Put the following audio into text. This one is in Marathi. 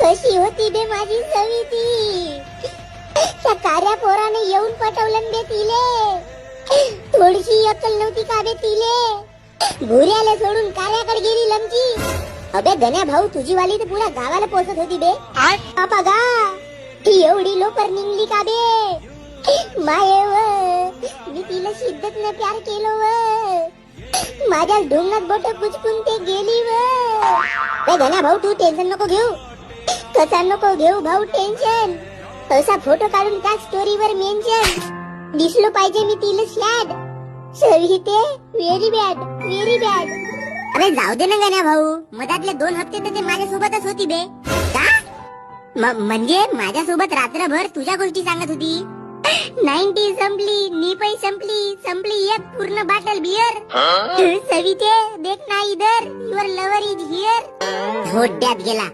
कशी होती बे माझी सविती? त्या कार्या पोराने येऊन पटवलं बे तिले. थोडीशी अक्कल नव्हती का बे तिले? भुऱ्याला सोडून कार्याकडे गेली लमची. अबे गण्या भाऊ तुझी वाली तर पुऱ्या गावाला पोहोचत होती बे. गा. ती एवढी लोकर निघली का बे? माये व मी तिला शिद्दत न प्यार केलो व. माझ्या ढोंगात बोट पुचकून ते गेली व. गण्या भाऊ तू टेन्शन नको घेऊ. कसा नको घेऊ भाऊ टेन्शन असा फोटो काढून टाक स्टोरीवर मेन्शन दिसलो पाहिजे मी तिला स्लॅड सविते व्हेरी बॅड व्हेरी बॅड अरे जाऊ दे ना गण्या भाऊ. मधातले दोन हप्ते तर ते माझ्यासोबतच होती बे. का? म- म्हणजे माझ्यासोबत रात्रभर तुझ्या गोष्टी सांगत होती? नाईन्टी संपली निपई संपली. संपली एक पूर्ण बाटल बियर सविते देख ना इधर. युअर लवर इज हिअर झोड्यात गेला